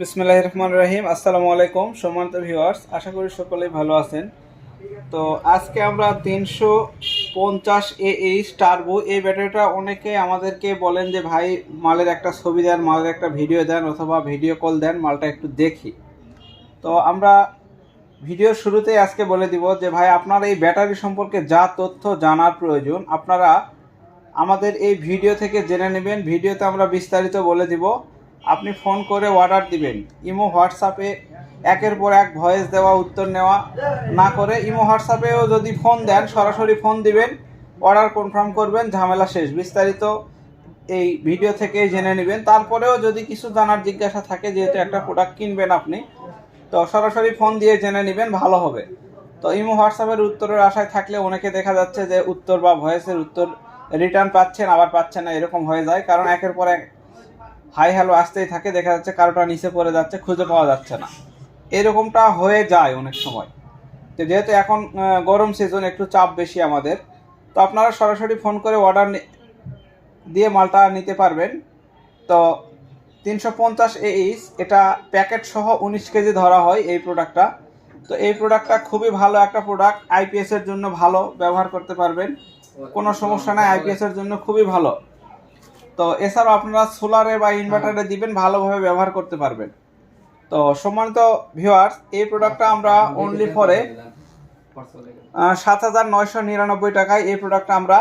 বিসমিল্লাহ রহমান রহিম আসসালামু আলাইকুম, সম্মানিত ভিউয়ার্স আশা করি সকলেই ভালো আছেন। তো আজকে আমরা তিনশো পঞ্চাশ এ এইচ টার্বো এই ব্যাটারিটা অনেকে আমাদেরকে বলেন যে, ভাই, মালের একটা ছবি দেন, মালের একটা ভিডিও দেন অথবা ভিডিও কল দেন, মালটা একটু দেখি। তো আমরা ভিডিওর শুরুতেই আজকে বলে দিব যে, ভাই, আপনার এই ব্যাটারি সম্পর্কে যা তথ্য জানার প্রয়োজন, আপনারা আমাদের এই ভিডিও থেকে জেনে নেবেন। ভিডিওতে আমরা বিস্তারিত বলে দিব। আপনি ফোন করে অর্ডার দিবেন। ইমো হোয়াটসঅ্যাপে একের পর এক ভয়েস দেওয়া, উত্তর নেওয়া না করে ইমো হোয়াটসঅ্যাপেও যদি ফোন দেন, সরাসরি ফোন দিবেন অর্ডার কনফার্ম করবেন, ঝামেলা শেষ। বিস্তারিত এই ভিডিও থেকে জেনে নেবেন। তারপরেও যদি কিছু জানার জিজ্ঞাসা থাকে, যেহেতু একটা প্রোডাক্ট কিনবেন আপনি, তো সরাসরি ফোন দিয়ে জেনে নেবেন, ভালো হবে। তো ইমো হোয়াটসঅ্যাপের উত্তরের আশায় থাকলে অনেকে দেখা যাচ্ছে যে উত্তর বা ভয়েসের উত্তর রিটার্ন পাচ্ছেন, আবার পাচ্ছেন না, এরকম হয়ে যায়। কারণ একের পর এক হাই হ্যালো আসতেই থাকে, দেখা যাচ্ছে কারোটা নিচে পড়ে যাচ্ছে, খুঁজে পাওয়া যাচ্ছে না। এরকমটা হয়ে যায় অনেক সময়। তো যেহেতু এখন গরম সিজন একটু চাপ বেশি আমাদের, তো আপনারা সরাসরি ফোন করে অর্ডার দিয়ে মালটা নিতে পারবেন। তো তিনশো পঞ্চাশ এইচ এটা প্যাকেট সহ উনিশ কেজি ধরা হয় এই প্রোডাক্টটা তো এই প্রোডাক্টটা খুবই ভালো একটা প্রোডাক্ট আইপিএস এর জন্য ভালো, ব্যবহার করতে পারবেন। কোনো সমস্যা নাই আইপিএস এর জন্য খুবই ভালো। তো এছাড়াও আপনারা সোলারে বা ইনভার্টারে দিবেন ভালোভাবে ব্যবহার করতে পারবেন। তো সম্মানিত ভিউয়ার্স এই প্রোডাক্টটা আমরা অনলি ফরে সাত হাজার নয়শো নিরানব্বই টাকায় এই প্রোডাক্টটা আমরা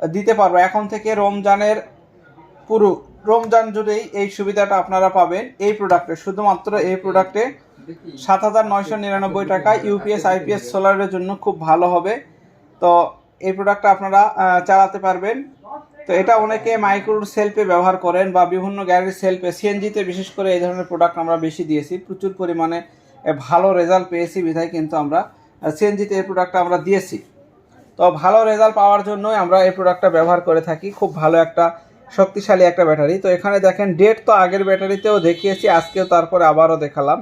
দিতে পারব। এখন থেকে রমজানের পুরো রমজান জুড়েই এই সুবিধাটা আপনারা পাবেন এই প্রোডাক্টে শুধুমাত্র এই প্রোডাক্টে সাত হাজার নয়শো নিরানব্বই টাকা ইউপিএস আইপিএস সোলারের জন্য খুব ভালো হবে। তো এই প্রোডাক্টটা আপনারা চালাতে পারবেন। তো এটা অনেকে মাইক্রোর সেলফে ব্যবহার করেন বা বিভিন্ন গ্যারেজ সেলফে সিএনজিতে বিশেষ করে এই ধরনের প্রোডাক্ট আমরা বেশি দিয়েছি। প্রচুর পরিমাণে ভালো রেজাল্ট পেয়েছি বিধায় কিন্তু আমরা সিএনজিতে এই প্রোডাক্টটা আমরা দিয়েছি। তো ভালো রেজাল্ট পাওয়ার জন্যই আমরা এই প্রোডাক্টটা ব্যবহার করে থাকি। খুব ভালো একটা, শক্তিশালী একটা ব্যাটারি তো এখানে দেখেন ডেট তো আগের ব্যাটারিতেও দেখিয়েছি, আজকেও তারপরে আবারও দেখালাম।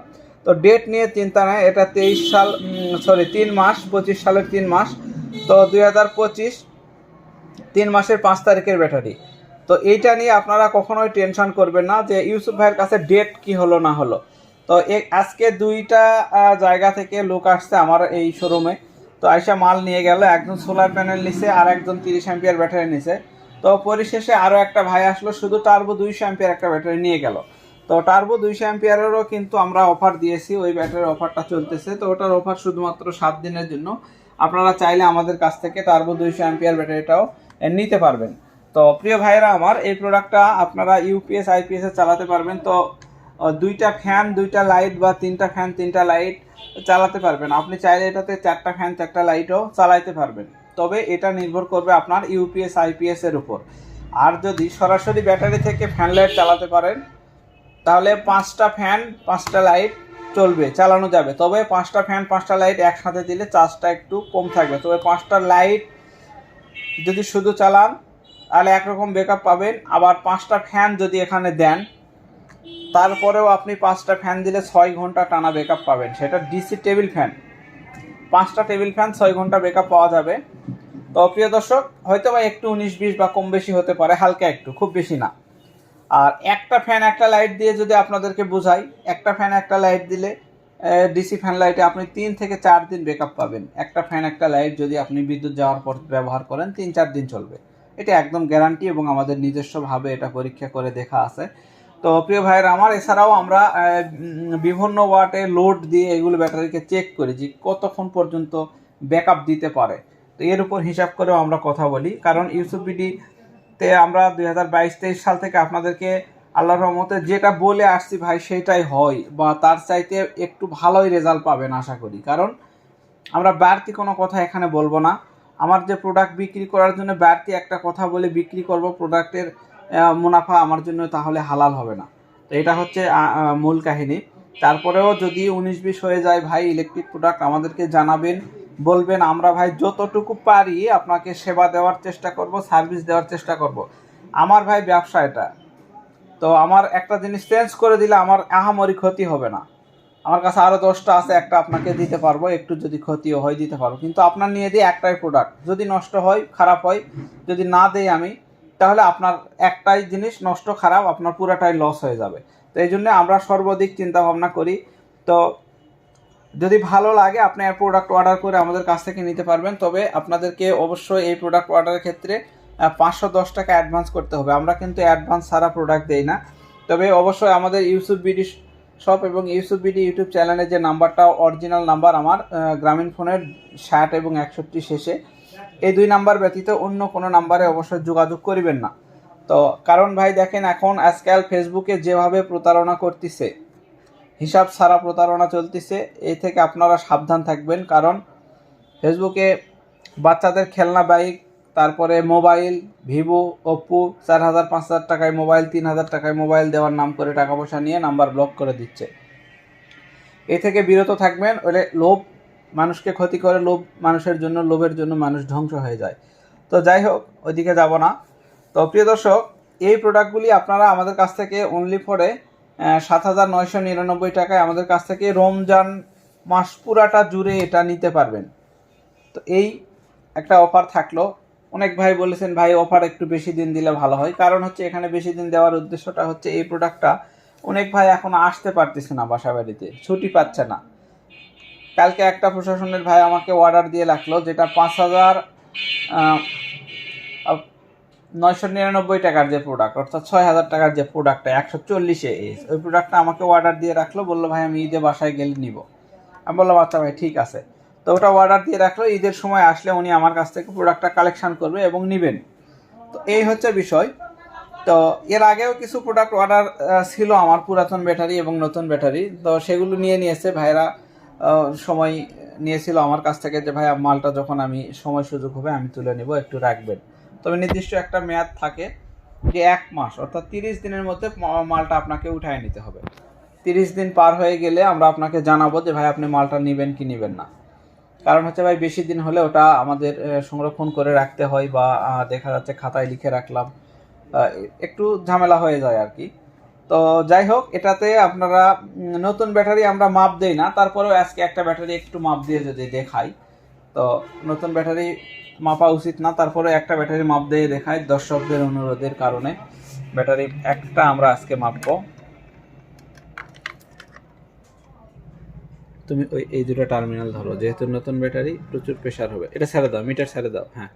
তো ডেট নিয়ে চিন্তা নেই, এটা তেইশ সাল সরি তিন মাস, পঁচিশ সালের তিন মাস। তো দুই হাজার পঁচিশ তিন মাসের পাঁচ তারিখের ব্যাটারি। তো এইটা নিয়ে আপনারা কখনোই টেনশন করবেন না যে ইউসুফ ভাইয়ের কাছে ডেট কি হলো, না হলো। তো আজকে দুইটা জায়গা থেকে লোক আসছে আমার এই শোরুমে তো আইসা মাল নিয়ে গেল, একজন সোলার প্যানেল নিছে আর একজন তিরিশ অ্যাম্পিয়ার ব্যাটারি নিছে। তো পরিশেষে আরও একটা ভাই আসলো, শুধু টার্বো দুইশো অ্যাম্পিয়ার একটা ব্যাটারি নিয়ে গেল। তো টার্বো দুইশো অ্যাম্পিয়ারেরও কিন্তু আমরা অফার দিয়েছি, ওই ব্যাটারির অফারটা চলতেছে। তো ওটার অফার শুধুমাত্র সাত দিনের জন্য। আপনারা চাইলে আমাদের কাছ থেকে টার্বো দুইশো অ্যাম্পিয়ার ব্যাটারিটাও নিতে পারবেন। তো, প্রিয় ভাইয়েরা আমার, এই প্রোডাক্টটা আপনারা ইউপিএস আইপিএস চালাতে পারবেন। তো দুইটা ফ্যান দুইটা লাইট বা তিনটা ফ্যান তিনটা লাইট চালাতে পারবেন। আপনি চাইলে এটাতে চারটা ফ্যান চারটা লাইটও চালাইতে পারবেন। তবে এটা নির্ভর করবে আপনার ইউপিএস আইপিএস এর উপর। আর যদি সরাসরি ব্যাটারি থেকে ফ্যান লাইট চালাতে পারেন, তাহলে পাঁচটা ফ্যান পাঁচটা লাইট চলবে, চালানো যাবে। তবে পাঁচটা ফ্যান পাঁচটা লাইট একসাথে দিলে চার্জটা একটু কম থাকবে। তবে পাঁচটা লাইট যদি শুধু চালান, তাহলে একরকম ব্যাকআপ পাবেন। আবার পাঁচটা ফ্যান যদি এখানে দেন, তারপরেও আপনি পাঁচটা ফ্যান দিলে ছয় ঘণ্টা টানা ব্যাকআপ পাবেন। সেটা ডিসি টেবিল ফ্যান পাঁচটা টেবিল ফ্যান ছয় ঘণ্টা ব্যাকআপ পাওয়া যাবে। তো প্রিয় দর্শক হয়তো বা একটু উনিশ বিশ বা কম বেশি হতে পারে, হালকা একটু, খুব বেশি না। আর একটা ফ্যান একটা লাইট দিয়ে যদি আপনাদেরকে বোঝাই, একটা ফ্যান একটা লাইট দিলে ডিসি ফ্যান লাইটে আপনি তিন থেকে চার দিন ব্যাকআপ পাবেন। একটা ফ্যান একটা লাইট যদি আপনি বিদ্যুৎ যাওয়ার পর ব্যবহার করেন, তিন চার দিন চলবে। এটা একদম গ্যারান্টি এবং আমাদের নিজস্বভাবে এটা পরীক্ষা করে দেখা আছে। তো প্রিয় ভাইয়ের, আমার এছাড়াও আমরা বিভিন্ন ওয়াটে লোড দিয়ে এগুলো ব্যাটারিকে চেক করি যে কতক্ষণ পর্যন্ত ব্যাকআপ দিতে পারে। তো এর উপর হিসাব করেও আমরা কথা বলি। কারণ ইউসুফ বিডি তে আমরা দুই হাজার বাইশ তেইশ সাল থেকে আপনাদেরকে আল্লাহর রহমতে যেটা বলে আসছি ভাই, সেটাই হয় বা তার চাইতে একটু ভালোই রেজাল্ট পাবেন আশা করি। কারণ আমরা বাড়তি কোনো কথা এখানে বলব না। আমার যে প্রোডাক্ট বিক্রি করার জন্য বাড়তি একটা কথা বলে বিক্রি করব প্রোডাক্টের মুনাফা আমার জন্য তাহলে হালাল হবে না। তো এটা হচ্ছে মূল কাহিনী। তারপরেও যদি উনিশ বিশ হয়ে যায় ভাই ইলেকট্রিক প্রোডাক্ট আমাদেরকে জানাবেন। বলবেন, আমরা ভাই যতটুকু পারি আপনাকে সেবা দেওয়ার চেষ্টা করব, সার্ভিস দেওয়ার চেষ্টা করব। আমার ভাই ব্যবসা এটা। তো আমার একটা জিনিস চেঞ্জ করে দিলে আমার আহামরি ক্ষতি হবে না। আমার কাছে আরও দশটা আছে, একটা আপনাকে দিতে পারব, একটু যদি ক্ষতিও হয় দিতে পারব। কিন্তু আপনার নিয়ে দিই একটাই প্রোডাক্ট যদি নষ্ট হয়, খারাপ হয়, যদি না দেই আমি, তাহলে আপনার একটাই জিনিস, নষ্ট, খারাপ, আপনার পুরাটাই লস হয়ে যাবে। তো এই জন্য আমরা সর্বাধিক চিন্তা ভাবনা করি। তো যদি ভালো লাগে, আপনি প্রোডাক্ট অর্ডার করে আমাদের কাছ থেকে নিতে পারবেন। তবে আপনাদেরকে অবশ্যই এই প্রোডাক্ট অর্ডারের ক্ষেত্রে পাঁচশো দশ টাকা অ্যাডভান্স করতে হবে। আমরা কিন্তু অ্যাডভান্স ছাড়া প্রোডাক্ট দেই না। তবে অবশ্যই আমাদের ইউসুফ বিডি শপ এবং ইউসুফ বিডি ইউটিউব চ্যানেলের যে নাম্বারটা অরিজিনাল নাম্বার আমার গ্রামীণ ফোনের ষাট এবং একষট্টি শেষে, এই দুই নাম্বার ব্যতীত অন্য কোনো নাম্বারে অবশ্যই যোগাযোগ করিবেন না। তো, কারণ ভাই দেখেন, এখন আজকাল ফেসবুকে যেভাবে প্রতারণা করতেছে হিসাব ছাড়া প্রতারণা চলতেছে এই থেকে আপনারা সাবধান থাকবেন, কারণ ফেসবুকে বাচ্চাদের খেলনা বাইক তারপরে মোবাইল, ভিভো, ওপ্পো, চার হাজার, পাঁচ হাজার টাকায় মোবাইল, তিন হাজার টাকায় মোবাইল দেওয়ার নাম করে টাকা পয়সা নিয়ে নাম্বার ব্লক করে দিচ্ছে। এ থেকে বিরত থাকবেন, ওলে লোভ মানুষকে ক্ষতি করে, লোভ মানুষের জন্য, লোভের জন্য মানুষ ধ্বংস হয়ে যায়। তো যাই হোক, ওইদিকে যাব না। তো প্রিয় দর্শক, এই প্রোডাক্টগুলি আপনারা আমাদের কাছ থেকে অনলি ফরে সাত হাজার নয়শো নিরানব্বই টাকায় আমাদের কাছ থেকে রমজান মাস পুরাটা জুড়ে এটা নিতে পারবেন। তো এই একটা অফার থাকল। অনেক ভাই বলেছেন, ভাই, অফার একটু বেশি দিন দিলে ভালো হয়। কারণ হচ্ছে এখানে বেশি দিন দেওয়ার উদ্দেশ্যটা হচ্ছে এই প্রোডাক্টটা অনেক ভাই এখন আসতে পারতেছে না বাসা বাড়িতে, ছুটি পাচ্ছে না। কালকে একটা প্রশাসনের ভাই আমাকে অর্ডার দিয়ে রাখল, যেটা পাঁচ হাজার নয়শো নিরানব্বই টাকার যে প্রোডাক্ট অর্থাৎ ছয় হাজার টাকার যে প্রোডাক্টটা একশো চল্লিশে এস ওই প্রোডাক্টটা আমাকে অর্ডার দিয়ে রাখল, বলল, ভাই, আমি ঈদে বাসায় গেলে নিব। আমি বললাম আচ্ছা ভাই, ঠিক আছে। তো ওটা অর্ডার দিয়ে রাখল, ঈদের সময় আসলে উনি আমার কাছ থেকে প্রোডাক্টটা কালেকশন করবে এবং নেবেন। তো এই হচ্ছে বিষয়। তো এর আগেও কিছু প্রোডাক্ট অর্ডার ছিল আমার পুরাতন ব্যাটারি এবং নতুন ব্যাটারি তো সেগুলো নিয়ে নিয়েছে ভাইরা সময় নিয়েছিল আমার কাছ থেকে যে, ভাই, মালটা যখন আমি, সময় সুযোগ হবে, আমি তুলে নিব, একটু রাখবেন। তবে নির্দিষ্ট একটা মেয়াদ থাকে যে এক মাস, অর্থাৎ তিরিশ দিনের মধ্যে মালটা আপনাকে উঠায় নিতে হবে। তিরিশ দিন পার হয়ে গেলে আমরা আপনাকে জানাব যে, ভাই, আপনি মালটা নেবেন কি নেবেন না? কারণ হচ্ছে, ভাই, বেশি দিন হলে ওটা আমাদের সংরক্ষণ করে রাখতে হয় বা দেখা যাচ্ছে খাতায় লিখে রাখলাম। একটু ঝামেলা হয়ে যায় আর কি। তো যাই হোক, এটাতে আপনারা নতুন ব্যাটারি আমরা মাপ দেই না, তারপরেও আজকে একটা ব্যাটারি একটু মাপ দিয়ে যদি দেখাই, তো নতুন ব্যাটারি মাপা উচিত না, তারপরে একটা ব্যাটারি মাপ দিয়ে দেখাই দর্শকদের অনুরোধের কারণে। ব্যাটারি একটা আমরা আজকে মাপবো। তুমি ওই, এই দুটো টার্মিনাল ধরো, যেহেতু নতুন ব্যাটারি, প্রচুর প্রেশার হবে। এটা ছেড়ে দাও মিটার ছেড়ে দাও হ্যাঁ।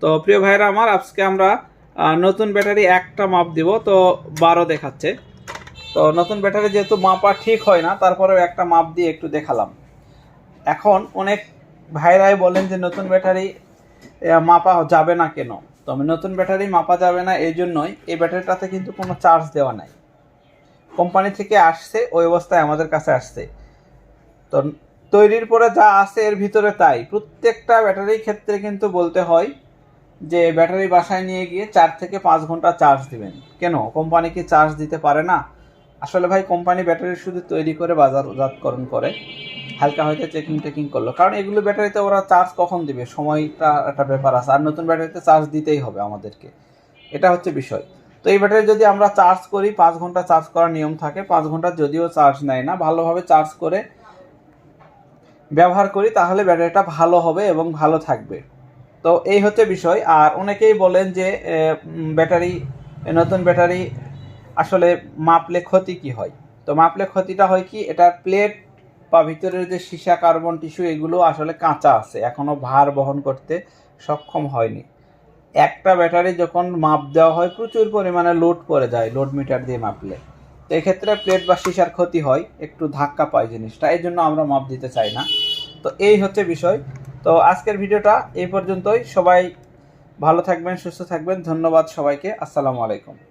তো প্রিয় ভাইরা আমার, আজকে আমরা নতুন ব্যাটারি একটা মাপ দিব, তো বারো দেখাচ্ছে। তো নতুন ব্যাটারি যেহেতু মাপা ঠিক হয় না, তারপরেও একটা মাপ দিয়ে একটু দেখালাম। এখন অনেক ভাইরাই বলেন যে নতুন ব্যাটারি মাপা যাবে না কেন? তো আমি নতুন ব্যাটারি মাপা যাবে না, এই জন্যই এই ব্যাটারিটাতে কিন্তু কোনো চার্জ দেওয়া নাই। কোম্পানি থেকে আসছে, ওই অবস্থায় আমাদের কাছে আসছে। তো তৈরির পরে যা আছে এর ভিতরে তাই। প্রত্যেকটা ব্যাটারির ক্ষেত্রে কিন্তু বলতে হয় যে ব্যাটারি বাসায় নিয়ে গিয়ে চার থেকে পাঁচ ঘণ্টা চার্জ দিবেন। কেন? কোম্পানি কি চার্জ দিতে পারে না? আসলে ভাই, কোম্পানি ব্যাটারি শুধু তৈরি করে বাজারজাতকরণ করে। হালকা হয়তো চেকিং টেকিং করল। কারণ এগুলো ব্যাটারিতে ওরা চার্জ কখন দিবে? সময়টা একটা ব্যাপার আছে। আর নতুন ব্যাটারিতে চার্জ দিতেই হবে আমাদেরকে। এটা হচ্ছে বিষয়। তো এই ব্যাটারি যদি আমরা চার্জ করি, পাঁচ ঘণ্টা চার্জ করার নিয়ম থাকে। পাঁচ ঘণ্টা যদিও চার্জ নেয় না, ভালোভাবে চার্জ করে ব্যবহার করি, তাহলে ব্যাটারিটা ভালো হবে এবং ভালো থাকবে। তো এই হচ্ছে বিষয়। আর অনেকেই বলেন যে ব্যাটারি নতুন ব্যাটারি আসলে মাপলে ক্ষতি কি হয়? তো মাপলে ক্ষতিটা হয় কি? এটার প্লেট বা ভিতরের যে সীসা কার্বন টিস্যু, এগুলো আসলে কাঁচা আছে এখনও ভার বহন করতে সক্ষম হয়নি। একটা ব্যাটারি যখন মাপ দেওয়া হয়, প্রচুর পরিমাণে লোড পড়ে যায়, লোড মিটার দিয়ে মাপলে। তো এক্ষেত্রে প্লেট বা সীসার ক্ষতি হয়, একটু ধাক্কা পায় জিনিসটা, এই জন্য আমরা মাপ দিতে চাই না। তো এই হচ্ছে বিষয়। তো আজকের ভিডিওটা এই পর্যন্তই। সবাই ভালো থাকবেন, সুস্থ থাকবেন। ধন্যবাদ সবাইকে। আসসালামু আলাইকুম।